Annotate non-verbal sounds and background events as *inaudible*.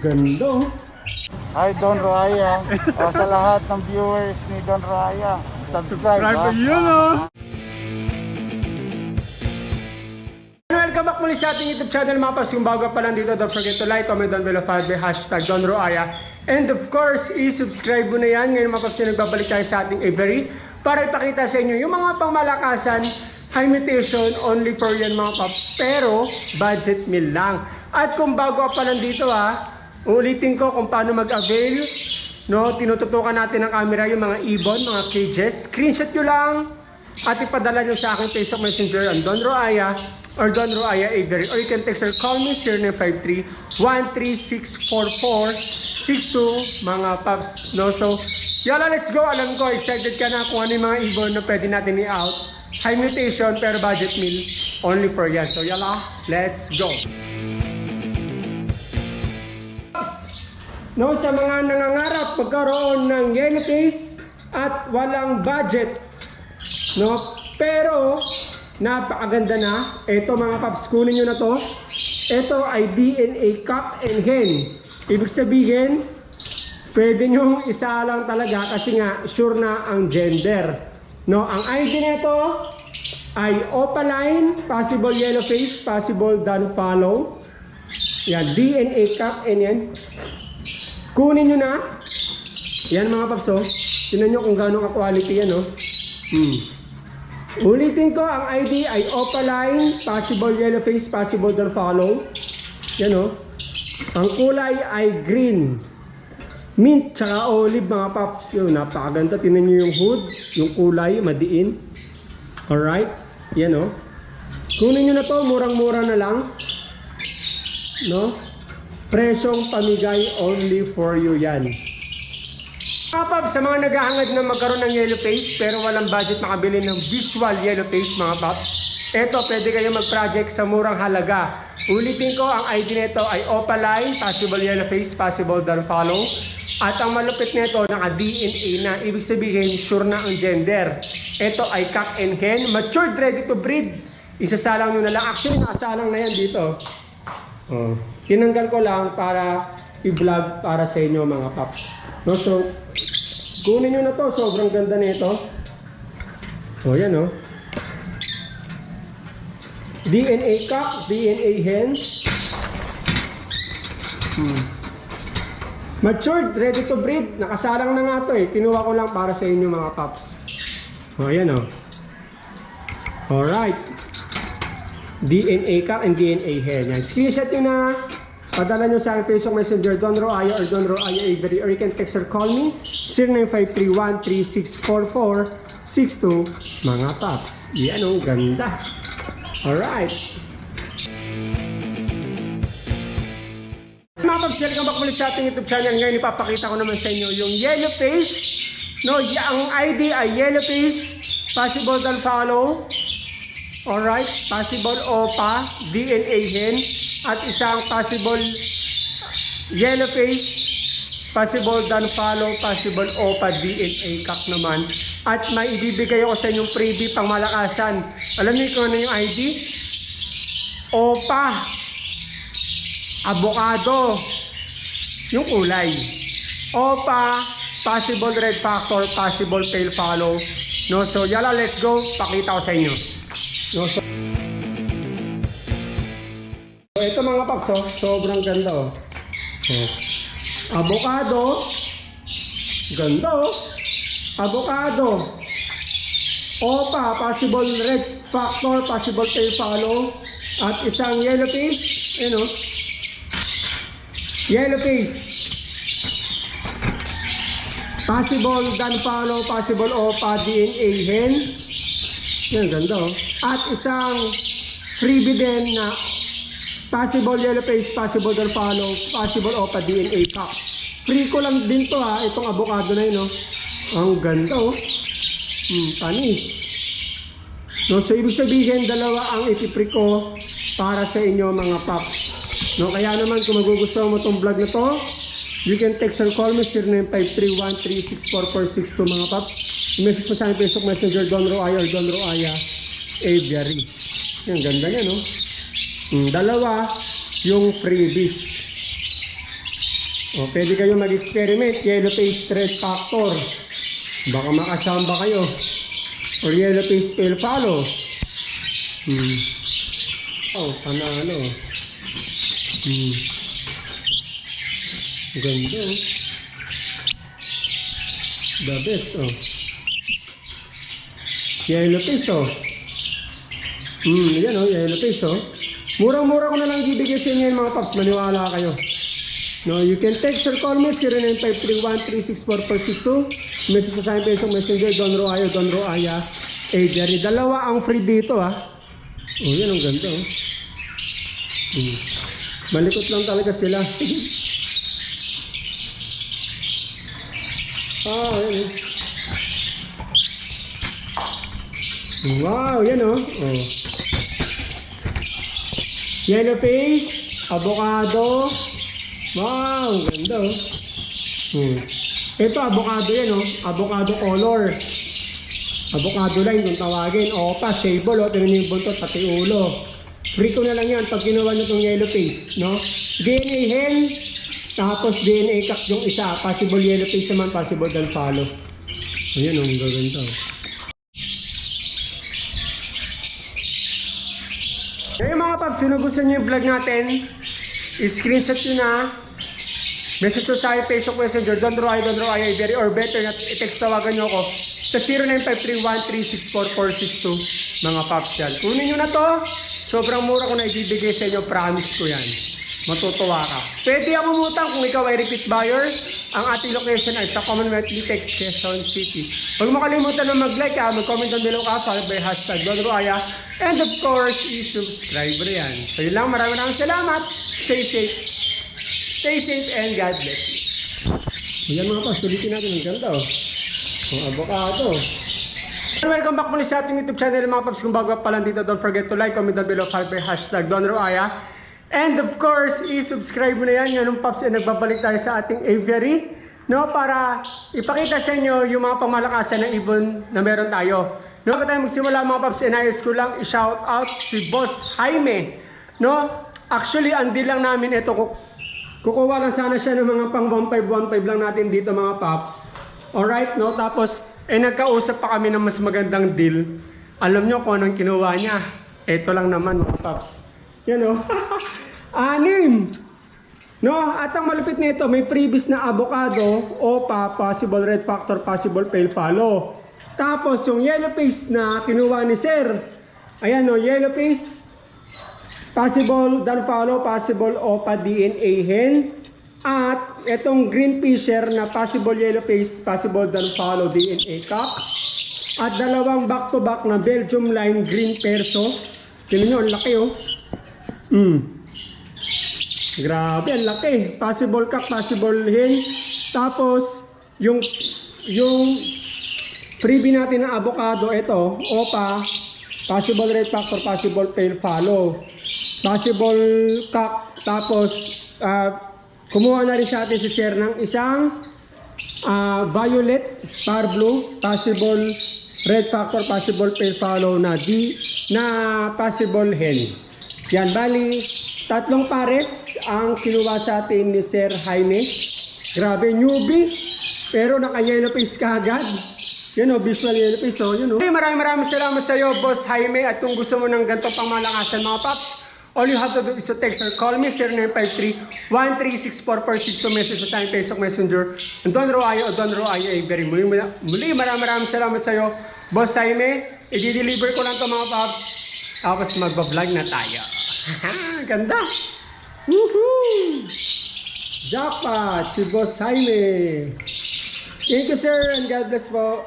Ganda oh. Hi Don Raya. o, sa lahat ng viewers ni Don Raya. Subscribe, Subscribe ha? yun oh. Welcome back muli sa ating YouTube channel mga paps. Kung bago pa lang dito, don't forget to like, comment down below, follow hashtag Don Roaya. And of course, i-subscribe mo na yan. Ngayon mga paps, nagbabalik tayo sa ating Avery para ipakita sa inyo yung mga pangmalakasan, high mutation, only for yan mga paps. Pero, budget meal lang. At kung bago pa lang dito ha, ulitin ko kung paano mag-avail. No, tinututukan natin ng camera yung mga ibon, mga cages. Screenshot nyo lang at ipadala nyo sa aking Facebook Messenger ang Don Roaya or Don Roaya Avery. Or you can text or call me 0953-1364462 mga paps no? So yala let's go. Alam ko excited ka na kung ano yung mga ibon na pwede natin i-out. High mutation pero budget meal only for yan. So yala let's go No, sa mga nangangarap magkaroon ng yellow face at walang budget No? Pero, napakaganda na. Ito mga paps, kunin nyo na to. Ito ay DNA cup and hen. Ibig sabihin, pwede nyo isa lang talaga kasi nga sure na ang gender. No, ang ID nito ay opaline, possible yellow face, possible done follow. Yan, DNA cup and yan. Kunin nyo na. Yan mga paps, oh. Tingnan nyo kung gaano ka-quality yan, oh. Hmm. Ulitin ko, ang ID ay opaline, possible yellow face, possible don't follow. Yan o. Ang kulay ay green. Mint, tsaka olive mga paps. Yun, napakaganda. Tingnan nyo yung hood, yung kulay, madiin. Alright? Yan o. Kunin nyo na to, murang-mura na lang. No? Presyong pamigay only for you yan. Paps, sa mga naghahangad na magkaroon ng yellow face pero walang budget makabili ng visual yellow face mga paps, eto pwede kayo mag-project sa murang halaga. Ulitin ko, ang ID nito ay opaline, possible yellow face, possible don't follow. At ang malupit nito, naka-DNA na, ibig sabihin, sure na ang gender. Ito ay cock and hen, matured, ready to breed. Isasalang nyo na lang. Actually, nakasalang na yan dito. Oh. Tinanggal ko lang para i-vlog para sa inyo mga paps. No, so, kunin nyo na to. Sobrang ganda nito. O, yan o. DNA cock, DNA hen. Hmm. Matured, ready to breed. Nakasalang na nga to eh. Kinuha ko lang para sa inyo mga paps. O, yan o. Alright. DNA cock and DNA hen. Yan. Screenshot nyo na. Padala nyo sa aking Facebook Messenger, Don Roaya or Don Roaya Avery, or you can text or call me, 0953-1364462, mga paps. Yan o, ganda. Alright. Mga paps, welcome back ulit sa ating YouTube channel. Ngayon, ipapakita ko naman sa inyo yung yellow face. No, ang ID ay yellow face, possible don't follow. Alright, possible OPA, DNA hen, at isang possible yellow face, possible dan follow, possible OPA, DNA kak naman. At may ibibigay ako sa inyong freebie pang malakasan. Alam niyo kung ano yung ID? OPA, avocado, yung kulay. OPA, possible red factor, possible pale follow. No, so yala, let's go. Pakita ko sa inyo. No, so, so ito mga paps, oh, sobrang ganda oh. oh. Avocado. Ganda oh. Avocado. Opa, possible red factor, possible tail follow. At isang yellow face. Ano? Yellow face. Possible dan follow, possible opa, DNA hen. Yan, ganda oh. At isang freebie din na possible yellow face, possible follow, possible opa, DNA pack. Free ko lang din to ha, itong avocado na yun oh. Ang ganda oh. Hmm, panis. No, so ibig sabihin dalawa ang ipipree ko para sa inyo mga paps. No, kaya naman kung magugustuhan mo tong vlog na to, you can text or call me 0953-1364462 mga paps. I-message mo sa akin Facebook Messenger Don Roaya or Don Roaya Aviary. Yan, ganda niya, no? Hmm, dalawa, yung freebies. O, pwede kayo mag-experiment. Yellow face red factor. Baka makasamba kayo. Or yellow face pale follow. Hmm. Oh, panalo. Hmm. Ganda oh. The best oh. Yellow face oh. Hmm, yan oh, yellow face oh. Murang-mura ko na lang ibigay sa inyo yung mga paps. Maniwala kayo. No, you can text or call me 0953136442. Message sa akin Facebook Messenger Don Roayo, Don Roaya. Eh, Jerry, dalawa ang free dito ah. Oh, yan ang ganda oh. Hmm. Malikot lang talaga sila. *laughs* ah, yan oh. Wow, yan oh. oh. Yellow face, avocado. Wow, ganda oh. Hmm. Ito, avocado yan oh. Avocado color. Avocado line kung tawagin. Opa, sable oh. Tinan niyo yung buntot, pati ulo. Free ko na lang yan pag ginawa niyo itong yellow face. No? DNA hen, tapos DNA kak yung isa. Possible yellow face naman, possible dan follow. Ayan oh, ang gaganda oh. Kung nagustuhan niyo yung vlog natin, i-screenshot nyo na. Message ko sa Facebook Messenger, Don Roy, Don Roy, very or better, i-text tawagan nyo ako sa 0953-1364462 mga paps. Kunin nyo na to, sobrang mura ko na ibibigay sa inyo, promise ko yan. Matutuwa ka. Pwede ang umutang kung ikaw ay repeat buyer. Ang ating location ay sa Commonwealth Litex, Quezon City. Huwag mo kalimutan na mag-like ha, mag-comment down below ka, followed by hashtag Don Roaya. And of course, i-subscribe mo yan. So yun lang, maraming maraming salamat. Stay safe. Stay safe and God bless you. Ayan mga pas, sulitin natin. Ang ganda oh. Ang avocado. Welcome back muli sa ating YouTube channel mga paps. Kung bago pa lang dito, don't forget to like, comment down below, follow by hashtag Don Roaya. And of course, i-subscribe mo na yan. Yan ng paps, eh, nagbabalik tayo sa ating aviary. No, para ipakita sa inyo yung mga pamalakasan ng ibon na meron tayo. No, bago tayo magsimula mga paps, inayos ko lang i-shout out si Boss Jaime. No, actually, deal lang namin ito, ku- kukuha lang sana siya ng mga pang 1515 lang natin dito mga paps. Alright, no? Tapos, eh nagkausap pa kami ng mas magandang deal. Alam nyo kung anong kinuha niya. Ito lang naman mga paps. Yan *laughs* o. Anim! No, at ang malupit nito, may previous na avocado, opa, possible red factor, possible pale follow. Tapos yung yellow face na kinuha ni Sir. Ayan no, yellow face, possible dan follow, possible opa DNA hen. At itong green fisher na possible yellow face, possible dan follow DNA cock. At dalawang back-to-back na Belgium line green perso. Tingnan nyo, ang laki oh. Mm. Grabe, ang laki. Possible cock, possible hen. Tapos, yung, yung freebie natin na avocado, ito, opa, possible red factor, possible pale follow. Possible cock, tapos, ah, kumuha na rin sa atin si Sir ng isang ah, violet, star blue, possible red factor, possible pale follow na di na possible hen. Yan, bali, tatlong pares ang kinuha sa atin ni Sir Jaime. Grabe, newbie. Pero naka-yellow face ka agad. Yun o, visual yellow face. So, yun o. Okay, maraming maraming salamat sa iyo, Boss Jaime. At kung gusto mo ng ganito pang malakasan mga paps, all you have to do is to text or call me 0953-1364462 message sa aking Facebook Messenger. And Don Roayo o Don Roayo ay very muli, muli maraming maraming salamat sa iyo, Boss Jaime. I-deliver ko lang to mga paps. Tapos magbablog na tayo. *laughs* Ganda! Woohoo! Jackpot! Si Boss Jaime! Thank you sir and God bless po.